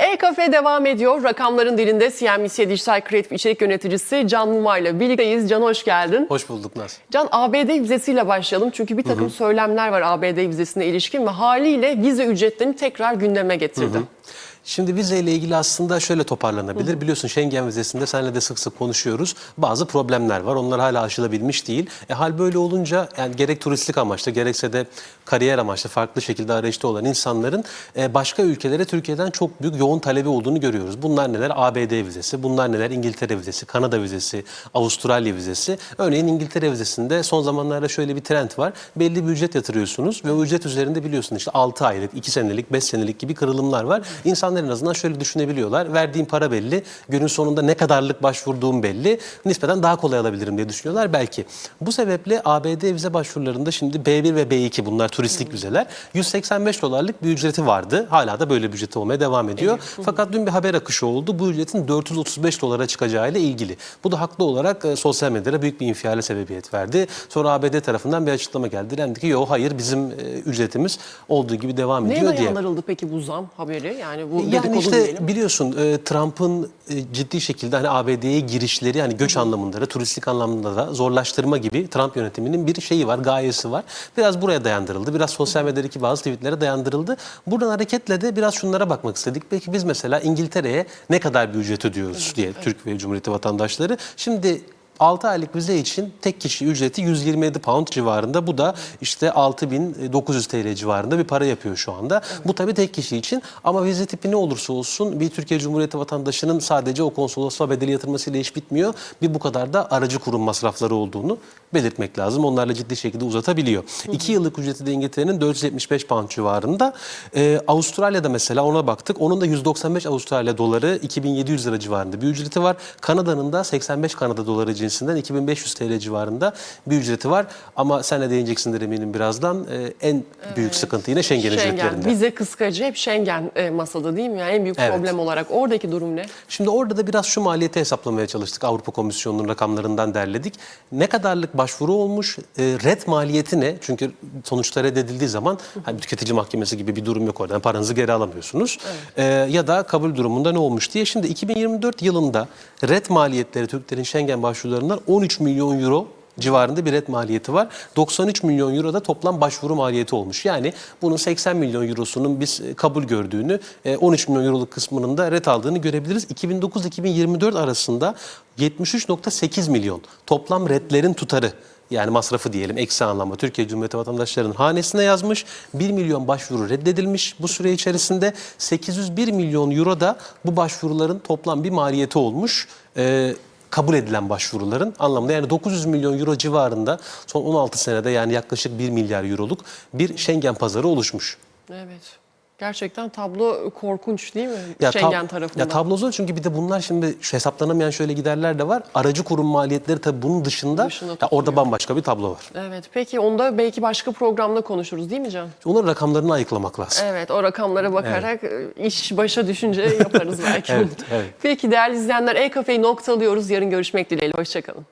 E-Kafe devam ediyor. Rakamların dilinde CNBC Dijital Kreatif İçerik Yöneticisi Can Muma ile birlikteyiz. Can hoş geldin. Hoş bulduk Naz. Can ABD vizesiyle başlayalım. Çünkü bir takım söylemler var ABD vizesine ilişkin ve haliyle vize ücretlerini tekrar gündeme getirdi. Şimdi vizeyle ilgili aslında şöyle toparlanabilir. Biliyorsun Schengen vizesinde seninle de sık sık konuşuyoruz. Bazı problemler var. Onlar hala aşılabilmiş değil. E, hal böyle olunca yani gerek turistlik amaçlı gerekse de kariyer amaçlı farklı şekilde arayışta olan insanların e, başka ülkelere Türkiye'den çok büyük yoğun talebi olduğunu görüyoruz. Bunlar neler? ABD vizesi, bunlar neler? İngiltere vizesi, Kanada vizesi, Avustralya vizesi. Örneğin İngiltere vizesinde son zamanlarda şöyle bir trend var. Belli bir ücret yatırıyorsunuz ve o ücret üzerinde biliyorsun işte 6 aylık, 2 senelik, 5 senelik gibi kırılımlar var. İnsanlar en azından şöyle düşünebiliyorlar. Verdiğim para belli, günün sonunda ne kadarlık başvurduğum belli. Nispeten daha kolay alabilirim diye düşünüyorlar belki. Bu sebeple ABD vize başvurularında şimdi B1 ve B2 bunlar turistik vizeler. 185 dolarlık bir ücreti vardı. Hala da böyle bir ücreti olmaya devam ediyor. Fakat dün bir haber akışı oldu. Bu ücretin 435 dolara çıkacağıyla ilgili. Bu da haklı olarak e, sosyal medyada büyük bir infiale sebebiyet verdi. Sonra ABD tarafından bir açıklama geldi. Dendi ki yok hayır bizim e, ücretimiz olduğu gibi devam Neye ediyor diye. dayandırıldı peki bu zam haberi? Yani bu Yani işte diyelim. biliyorsun e, Trump'ın e, ciddi şekilde hani ABD'ye girişleri hani göç anlamında da turistik anlamında da zorlaştırma gibi Trump yönetiminin bir şeyi var, gayesi var. Biraz buraya dayandırıldı. Biraz sosyal medyadaki bazı tweetlere dayandırıldı. Buradan hareketle de biraz şunlara bakmak istedik. Peki biz mesela İngiltere'ye ne kadar bir ücret ödüyoruz diye Türk ve Cumhuriyeti vatandaşları. Şimdi 6 aylık vize için tek kişi ücreti 127 pound civarında. Bu da işte 6900 TL civarında bir para yapıyor şu anda. Bu tabii tek kişi için ama vize tipi ne olursa olsun bir Türkiye Cumhuriyeti vatandaşının sadece o konsolosluğa bedeli yatırmasıyla iş bitmiyor. Bir bu kadar da aracı kurum masrafları olduğunu belirtmek lazım. Onlarla ciddi şekilde uzatabiliyor. 2 yıllık ücreti de İngiltere'nin 475 pound civarında. Ee, Avustralya'da mesela ona baktık. Onun da 195 Avustralya doları 2700 lira civarında bir ücreti var. Kanada'nın da 85 Kanada doları cinsinden 2500 TL civarında bir ücreti var. Ama sen de değineceksindir eminim birazdan. Ee, en büyük sıkıntı yine Schengen, Schengen, ücretlerinde. vize kıskacı hep Schengen e, masada değil mi? Yani en büyük Evet. problem olarak oradaki durum ne? Şimdi orada da biraz şu maliyeti hesaplamaya çalıştık. Avrupa Komisyonu'nun rakamlarından derledik. Ne kadarlık başvuru olmuş, e, red maliyeti ne? Çünkü sonuçta reddedildiği zaman hani tüketici mahkemesi gibi bir durum yok orada. Yani paranızı geri alamıyorsunuz. E, ya da kabul durumunda ne olmuş diye. Şimdi 2024 yılında red maliyetleri Türklerin Schengen başvurularından 13 milyon euro civarında bir red maliyeti var. 93 milyon euro da toplam başvuru maliyeti olmuş. Yani bunun 80 milyon eurosunun biz e, kabul gördüğünü, e, 13 milyon euroluk kısmının da red aldığını görebiliriz. 2009-2024 arasında 73.8 milyon toplam redlerin tutarı yani masrafı diyelim eksi anlamda Türkiye Cumhuriyeti vatandaşlarının hanesine yazmış. 1 milyon başvuru reddedilmiş bu süre içerisinde. 801 milyon euro da bu başvuruların toplam bir maliyeti olmuş. Ee, kabul edilen başvuruların anlamında yani 900 milyon euro civarında son 16 senede yani yaklaşık 1 milyar euroluk bir Schengen pazarı oluşmuş. Evet. Gerçekten tablo korkunç değil mi? Ya tab- Schengen tarafında. Ya tablo zor çünkü bir de bunlar şimdi şu hesaplanamayan şöyle giderler de var. Aracı kurum maliyetleri tabii bunun dışında, Dışında ya orada bambaşka bir tablo var. Evet. Peki onu da belki başka programda konuşuruz değil mi Can? Onların rakamlarını ayıklamak lazım. Evet o rakamlara bakarak e, iş başa düşünce yaparız belki. Evet, evet. Peki değerli izleyenler E-Kafe'yi noktalıyoruz. Yarın görüşmek dileğiyle. Hoşçakalın.